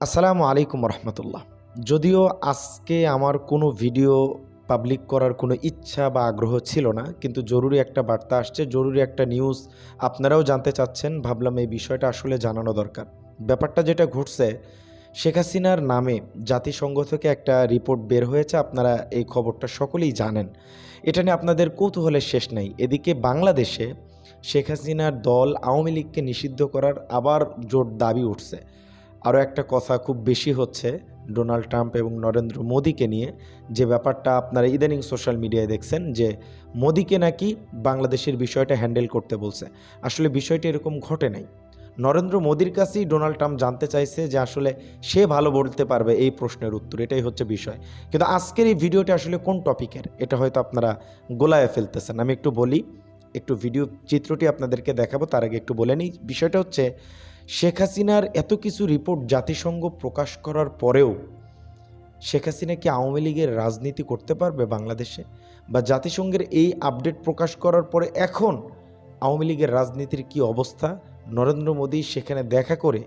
আসসালামু আলাইকুম রহমতুল্লাহ। যদিও আজকে আমার কোনো ভিডিও পাবলিক করার কোনো ইচ্ছা বা আগ্রহ ছিল না, কিন্তু জরুরি একটা বার্তা আসছে, জরুরি একটা নিউজ আপনারাও জানতে চাচ্ছেন, ভাবলাম এই বিষয়টা আসলে জানানো দরকার। ব্যাপারটা যেটা ঘটছে, শেখ হাসিনার নামে জাতিসংঘ থেকে একটা রিপোর্ট বের হয়েছে, আপনারা এই খবরটা সকলেই জানেন। এটা নিয়ে আপনাদের কৌতূহলের শেষ নাই। এদিকে বাংলাদেশে শেখ হাসিনার দল আওয়ামী লীগকে নিষিদ্ধ করার আবার জোর দাবি উঠছে। আরও একটা কথা খুব বেশি হচ্ছে ডোনাল্ড ট্রাম্প এবং নরেন্দ্র মোদীকে নিয়ে, যে ব্যাপারটা আপনারা ইদানিং সোশ্যাল মিডিয়ায় দেখছেন যে মোদীকে নাকি বাংলাদেশের বিষয়টা হ্যান্ডেল করতে বলছে। আসলে বিষয়টি এরকম ঘটে নাই। নরেন্দ্র মোদীর কাছেই ডোনাল্ড ট্রাম্প জানতে চাইছে যে আসলে সে ভালো বলতে পারবে এই প্রশ্নের উত্তর, এটাই হচ্ছে বিষয়। কিন্তু আজকের এই ভিডিওটা আসলে কোন টপিকের? এটা হয়তো আপনারা গোলায় ফেলতেছেন। আমি একটু বলি, একটু ভিডিও চিত্রটি আপনাদেরকে দেখাবো, তার আগে একটু বলে নিই। বিষয়টা হচ্ছে শেখ হাসিনার এত কিছু রিপোর্ট জাতিসংঘ প্রকাশ করার পরেও শেখ হাসিনা কি আওয়ামী লীগের রাজনীতি করতে পারবে বাংলাদেশে? বা জাতিসংঘের এই আপডেট প্রকাশ করার পরে এখন আওয়ামী লীগের রাজনীতির কি অবস্থা? নরেন্দ্র মোদী সেখানে দেখা করে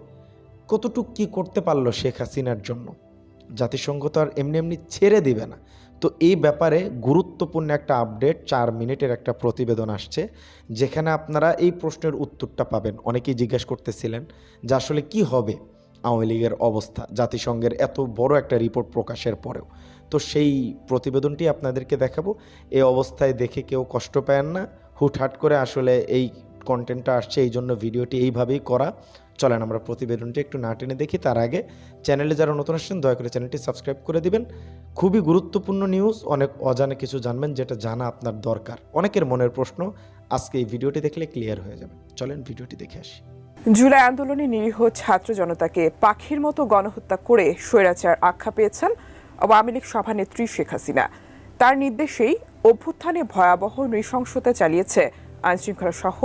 কতটুক কি করতে পারল শেখ হাসিনার জন্য? জাতিসংঘ তো আর এমনি এমনি ছেড়ে দিবে না। তো এই ব্যাপারে গুরুত্বপূর্ণ একটা আপডেট চার মিনিটের একটা প্রতিবেদন আসছে, যেখানে আপনারা এই প্রশ্নের উত্তরটা পাবেন। অনেকেই জিজ্ঞেস করতেছিলেন যে আসলে কি হবে আওয়ামী লীগের অবস্থা, জাতিসংঘের এত বড় একটা রিপোর্ট প্রকাশের পরেও। তো সেই প্রতিবেদনটি আপনাদেরকে দেখাবো। এই অবস্থায় দেখে কেউ কষ্ট পায় না। হুটহাট করে আসলে এই কন্টেন্টটা আসছে, এই জন্য ভিডিওটি এইভাবেই করা। চলেন আমরা প্রতিবেদনটি একটু না টেনে দেখি, তার আগে চ্যানেলে যারা নতুন আসছেন, দয়া করে চ্যানেলটি সাবস্ক্রাইব করে দিবেন। খুবই গুরুত্বপূর্ণ নিউজ অনেক অজানা কিছু জানবেন, যেটা জানা আপনার দরকার। অনেকের মনের প্রশ্ন, আজকে এই ভিডিওটি দেখলে ক্লিয়ার হয়ে যাবে। চলেন ভিডিওটি দেখে আসি। জুলাই আন্দোলনে নিরীহ ছাত্র জনতাকে পাখির মতো গণহত্যা করে স্বৈরাচার আখ্যা পেয়েছেন আওয়ামী লীগ সভানেত্রী শেখ হাসিনা। তার নির্দেশেই অভ্যুত্থানে ভয়াবহ নৃশংসতা চালিয়েছে আইনশৃঙ্খলা সহ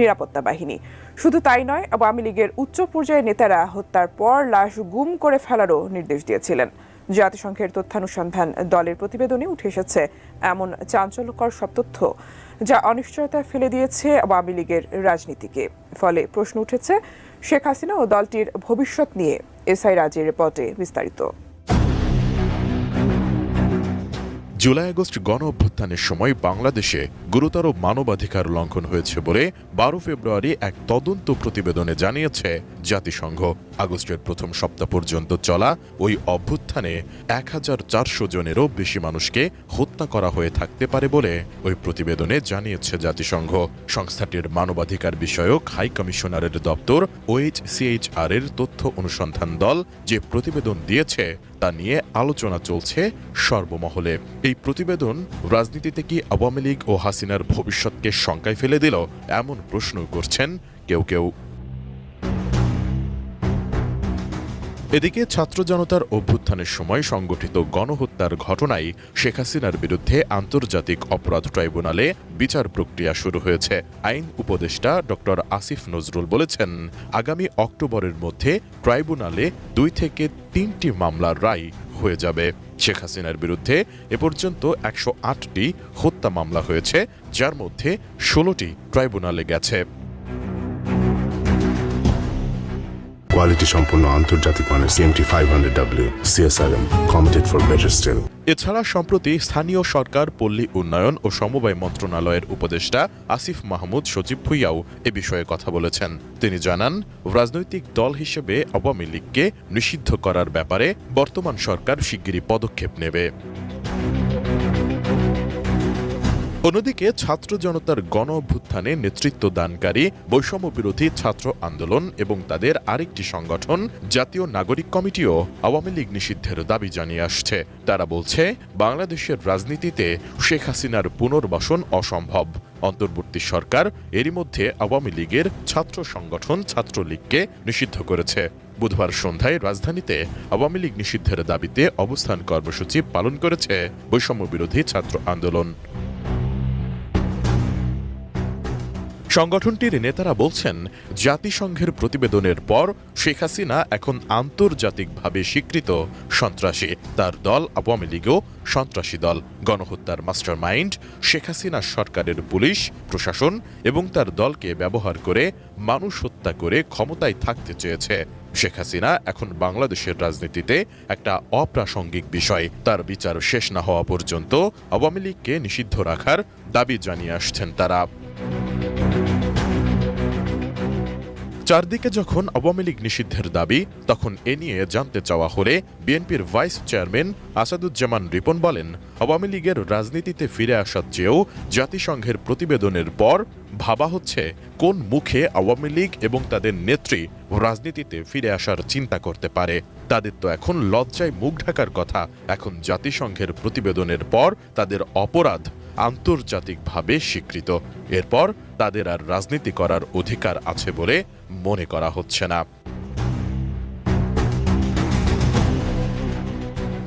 নিরাপত্তা বাহিনী। শুধু তাই নয়, আওয়ামী লীগের উচ্চ পর্যায়ের নেতারা হত্যার পর লাশ গুম করে ফেলারও নির্দেশ দিয়েছিলেন। জাতিসংঘের তথ্যানুসন্ধান দলের প্রতিবেদনে উঠে এসেছে এমন চাঞ্চল্যকর সব তথ্য যা অনিশ্চয়তা ফেলে দিয়েছে আওয়ামী লীগের রাজনীতিকে। ফলে প্রশ্ন উঠেছে, শেখ হাসিনা ও দলটির ভবিষ্যৎ নিয়ে এসআই রাজের রিপোর্টে বিস্তারিত। জুলাই আগস্ট গণ অভ্যুত্থানের সময় বাংলাদেশে গুরুতর মানবাধিকার লঙ্ঘন হয়েছে বলে বারো ফেব্রুয়ারি এক তদন্ত প্রতিবেদনে জানিয়েছে জাতিসংঘ। আগস্টের প্রথম সপ্তাহ পর্যন্ত চলা ওই অভ্যুত্থানে এক হাজার চারশো জনেরও বেশি মানুষকে হত্যা করা হয়ে থাকতে পারে বলে ওই প্রতিবেদনে জানিয়েছে জাতিসংঘ। সংস্থাটির মানবাধিকার বিষয়ক হাই কমিশনারের দপ্তর ওএইচসিএইচআর এর তথ্য অনুসন্ধান দল যে প্রতিবেদন দিয়েছে, তা নিয়ে আলোচনা চলছে সর্বমহলে। এই প্রতিবেদন রাজনীতিতে কি আওয়ামী লীগ ও হাসিনার ভবিষ্যৎকে শঙ্কায় ফেলে দিল, এমন প্রশ্ন করছেন কেউ কেউ। এদিকে ছাত্র জনতার অভ্যুত্থানের সময় সংগঠিত গণহত্যার ঘটনায় শেখ হাসিনার বিরুদ্ধে আন্তর্জাতিক অপরাধ ট্রাইব্যুনালে বিচার প্রক্রিয়া শুরু হয়েছে। আইন উপদেষ্টা ডক্টর আসিফ নজরুল বলেছেন, আগামী অক্টোবরের মধ্যে ট্রাইব্যুনালে দুই থেকে তিনটি মামলার রায় হয়ে যাবে। শেখ হাসিনার বিরুদ্ধে এ পর্যন্ত একশো আটটি হত্যা মামলা হয়েছে, যার মধ্যে ষোলোটি ট্রাইব্যুনালে গেছে। কোয়ালিটি সম্পন্ন আন্তর্জাতিক মানের CMT five hundred W CSRM committed for better এছাড়া সম্প্রতি স্থানীয় সরকার, পল্লী উন্নয়ন ও সমবায় মন্ত্রণালয়ের উপদেষ্টা আসিফ মাহমুদ সচিব ভুইয়াও এ বিষয়ে কথা বলেছেন। তিনি জানান, রাজনৈতিক দল হিসেবে আওয়ামী লীগকে নিষিদ্ধ করার ব্যাপারে বর্তমান সরকার শিগগিরই পদক্ষেপ নেবে। অন্যদিকে ছাত্র জনতার গণ অভ্যুত্থানে নেতৃত্ব দানকারী বৈষম্য বিরোধী ছাত্র আন্দোলন এবং তাদের আরেকটি সংগঠন, জাতীয় নাগরিক কমিটিও আওয়ামী লীগ নিষিদ্ধের দাবি জানিয়ে আসছে। তারা বলছে, বাংলাদেশের রাজনীতিতে শেখ হাসিনার পুনর্বাসন অসম্ভব। অন্তর্বর্তী সরকার এরই মধ্যে আওয়ামী লীগের ছাত্র সংগঠন ছাত্রলীগকে নিষিদ্ধ করেছে। বুধবার সন্ধ্যায় রাজধানীতে আওয়ামী লীগ নিষিদ্ধের দাবিতে অবস্থান কর্মসূচি পালন করেছে বৈষম্য বিরোধী ছাত্র আন্দোলন। সংগঠনটির নেতারা বলছেন, জাতিসংঘের প্রতিবেদনের পর শেখ হাসিনা এখন আন্তর্জাতিকভাবে স্বীকৃত সন্ত্রাসী। তার দল আওয়ামী লীগও সন্ত্রাসী দল। গণহত্যার মাস্টারমাইন্ড শেখ হাসিনা সরকারের পুলিশ, প্রশাসন এবং তার দলকে ব্যবহার করে মানুষ হত্যা করে ক্ষমতায় থাকতে চেয়েছে। শেখ হাসিনা এখন বাংলাদেশের রাজনীতিতে একটা অপ্রাসঙ্গিক বিষয়। তার বিচার শেষ না হওয়া পর্যন্ত আওয়ামী লীগকে নিষিদ্ধ রাখার দাবি জানিয়ে আসছেন তারা। চারদিকে যখন আওয়ামী লীগ নিষিদ্ধের দাবি, তখন এ নিয়ে জানতে চাওয়া হলে বিএনপির ভাইস চেয়ারম্যান আসাদুজ্জামান রিপন বলেন, আওয়ামী লীগের রাজনীতিতে ফিরে আসার চেয়েও জাতিসংঘের প্রতিবেদনের পর ভাবা হচ্ছে কোন মুখে আওয়ামী লীগ এবং তাদের নেত্রী রাজনীতিতে ফিরে আসার চিন্তা করতে পারে। তাদের তো এখন লজ্জায় মুখ ঢাকার কথা। এখন জাতিসংঘের প্রতিবেদনের পর তাদের অপরাধ আন্তর্জাতিকভাবে স্বীকৃত। এরপর তাদের আর রাজনীতি করার অধিকার আছে বলে মনে করা হচ্ছে না।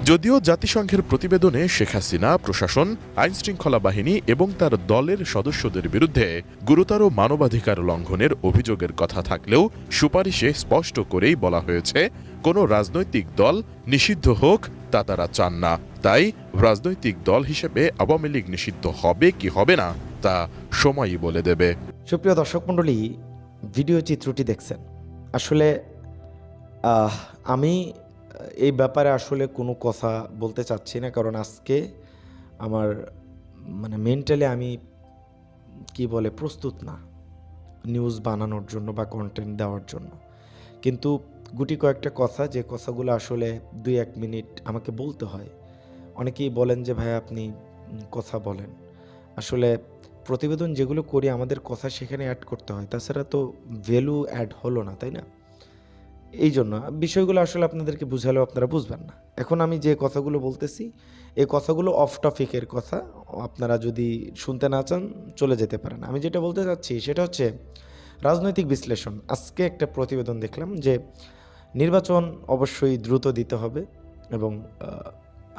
যদিও জাতিসংঘের প্রতিবেদনে শেখ হাসিনা, প্রশাসন, আইনশৃঙ্খলা বাহিনী এবং তার দলের সদস্যদের বিরুদ্ধে গুরুতর মানবাধিকার লঙ্ঘনের অভিযোগের কথা থাকলেও সুপারিশে স্পষ্ট করেই বলা হয়েছে, কোনো রাজনৈতিক দল নিষিদ্ধ হোক তা তারা চান না। তাই রাজনৈতিক দল হিসেবে আওয়ামী লীগ নিষিদ্ধ হবে কি হবে না, তা সময়ই বলে দেবে। সুপ্রিয় দর্শক মণ্ডলী, ভিডিও চিত্রটি দেখছেন। আসলে আমি এই ব্যাপারে আসলে কোনো কথা বলতে চাচ্ছি না, কারণ আজকে আমার মানে মেন্টালি আমি কি বলে, প্রস্তুত না নিউজ বানানোর জন্য বা কন্টেন্ট দেওয়ার জন্য। কিন্তু গুটি কয়েকটা কথা, যে কথাগুলো আসলে দুই এক মিনিট আমাকে বলতে হয়। অনেকেই বলেন যে, ভাই, আপনি কথা বলেন। আসলে প্রতিবেদন যেগুলো করি, আমাদের কথা সেখানে অ্যাড করতে হয়। তাছাড়া তো ভ্যালু অ্যাড হলো না, তাই না? এই জন্য বিষয়গুলো আসলে আপনাদেরকে বুঝালেও আপনারা বুঝবেন না। এখন আমি যে কথাগুলো বলতেছি, এই কথাগুলো অফ টপিকের কথা। আপনারা যদি শুনতে না চান, চলে যেতে পারেন। আমি যেটা বলতে চাচ্ছি, সেটা হচ্ছে রাজনৈতিক বিশ্লেষণ। আজকে একটা প্রতিবেদন দেখলাম যে, নির্বাচন অবশ্যই দ্রুত দিতে হবে এবং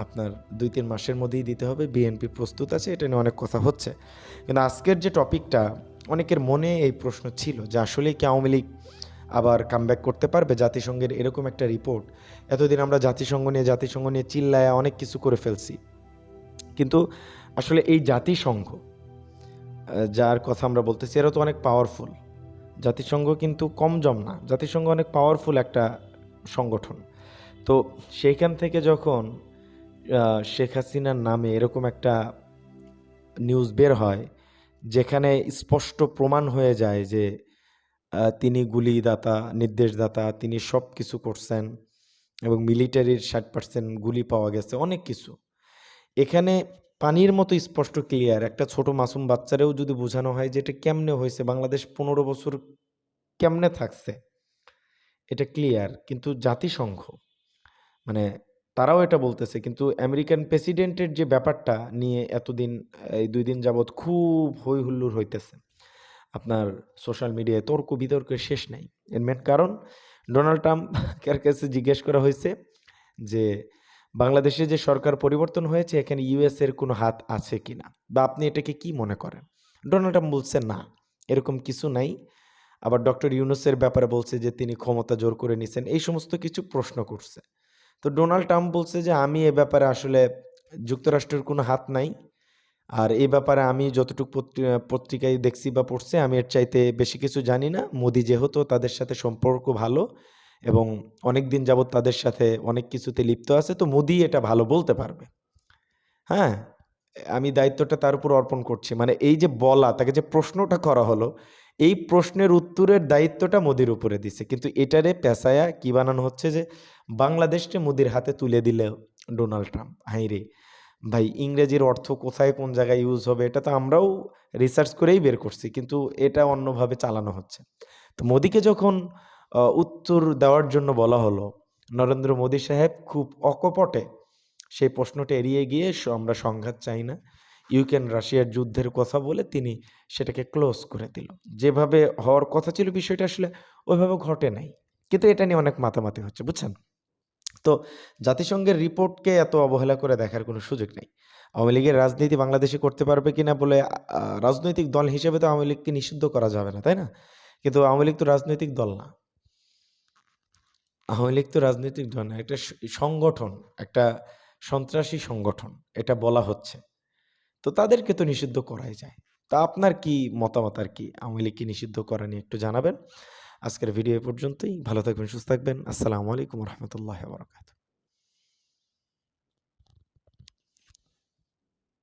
আপনার দুই তিন মাসের মধ্যেই দিতে হবে বিএনপি প্রস্তুত আছে, এটা নিয়ে অনেক কথা হচ্ছে। কিন্তু আজকের যে টপিকটা, অনেকের মনে এই প্রশ্ন ছিল যে আসলে কি আওয়ামী লীগ আবার কামব্যাক করতে পারবে? জাতিসংঘের এরকম একটা রিপোর্ট এতদিন আমরা জাতিসংঘ নিয়ে জাতিসংঘ নিয়ে চিল্লায় অনেক কিছু করে ফেলছি। কিন্তু আসলে এই জাতিসংঘ যার কথা আমরা বলতেছি, এরা তো অনেক পাওয়ারফুল জাতিসংঘ কিন্তু কম জম না, জাতিসংঘ অনেক পাওয়ারফুল একটা সংগঠন। তো সেইখান থেকে যখন শেখ হাসিনার নামে এরকম একটা নিউজ বের হয়, যেখানে স্পষ্ট প্রমাণ হয়ে যায় যে তিনি গুলিদাতা, নির্দেশদাতা, তিনি সব কিছু করছেন এবং মিলিটারির ষাট পার্সেন্ট গুলি পাওয়া গেছে, অনেক কিছু। এখানে পানির মতো স্পষ্ট ক্লিয়ার একটা ছোট মাসুম বাচ্চারেও যদি বোঝানো হয় যে এটা কেমনে হয়েছে, বাংলাদেশ পনেরো বছর কেমনে থাকছে, এটা ক্লিয়ার কিন্তু জাতিসংঘ মানে তারাও এটা বলতেছে, কিন্তু আমেরিকান প্রেসিডেন্টের যে ব্যাপারটা নিয়ে এতদিন, এই দুই দিন যাবৎ খুব হই হুল্লুর হইতেছে। আপনার সোশ্যাল মিডিয়ায় তর্ক বিতর্কের শেষ নাই। এর মেন কারণ, ডোনাল্ড ট্রাম্পের কাছে জিজ্ঞেস করা হয়েছে যে, বাংলাদেশে যে সরকার পরিবর্তন হয়েছে, এখানে ইউএস এর কোনো হাত আছে কিনা বা আপনি এটাকে কি মনে করেন? ডোনাল্ড ট্রাম্প বলছে না, এরকম কিছু নাই। আবার ডক্টর ইউনুসের ব্যাপারে বলছে যে, তিনি ক্ষমতা জোর করে নিছেন। এই সমস্ত কিছু প্রশ্ন করছে। তো ডোনাল্ড ট্রাম্প বলছে যে, আমি এ ব্যাপারে আসলে যুক্তরাষ্ট্রের কোনো হাত নাই। আর এই ব্যাপারে আমি যতটুকু পত্রি- পত্রিকায় দেখছি বা পড়ছি, আমি এর চাইতে বেশি কিছু জানি না। মোদি যেহেতু তাদের সাথে সম্পর্ক ভালো এবং অনেক দিন যাবৎ তাদের সাথে অনেক কিছুতে লিপ্ত আছে, তো মোদি এটা ভালো বলতে পারবে। হ্যাঁ আমি দায়িত্বটা তার উপর অর্পণ করছি। মানে এই যে বলা, তাকে যে প্রশ্নটা করা হলো এই প্রশ্নের উত্তরের দায়িত্বটা মোদির উপরে দিছে। কিন্তু এটারে পেশায়া কি বানানো হচ্ছে যে, বাংলাদেশকে মোদির হাতে তুলে দিলে ডোনাল্ড ট্রাম্প। হাই রে। ভাই, ইংরেজির অর্থ কোথায়, কোন জায়গায় ইউজ হবে, এটা তো আমরাও রিসার্চ করেই বের করছি, কিন্তু এটা অন্যভাবে চালানো হচ্ছে। তো মোদিকে যখন উত্তর দেওয়ার জন্য বলা হলো, নরেন্দ্র মোদী সাহেব খুব অকপটে সেই প্রশ্নটা এড়িয়ে গিয়ে আমরা সংঘাত চাই না। ইউক্রেন রাশিয়ার যুদ্ধের কথা বলে তিনি সেটাকে ক্লোজ করে দিল। যেভাবে হওয়ার কথা ছিল বিষয়টা আসলে ওইভাবে ঘটে নাই। কিন্তু এটা নিয়ে অনেক মাতামাতি হচ্ছে, বুঝছেন? তো জাতিসংঘের রিপোর্টকে এত অবহেলা করে দেখার কোনো সুযোগ নেই। আওয়ামী লীগের রাজনীতি বাংলাদেশে করতে পারবে কিনা বলে রাজনৈতিক দল হিসেবে তো আওয়ামী লীগকে নিষিদ্ধ করা যাবে না, তাই না? কিন্তু আওয়ামী লীগ তো রাজনৈতিক দল না। আওয়ামী লীগ তো রাজনৈতিক দল না, একটা সংগঠন, একটা সন্ত্রাসী সংগঠন, এটা বলা হচ্ছে। তো তাদেরকে তো নিষিদ্ধ করাই যায়। তা আপনার কি মতামত আর কি? আওয়ামী লীগকে নিষিদ্ধ করা নিয়ে একটু জানাবেন। আজকের ভিডিও পর্যন্তই। ভালো থাকবেন, সুস্থ থাকবেন। আসসালামু আলাইকুম রহমতুল্লাহ বরকাত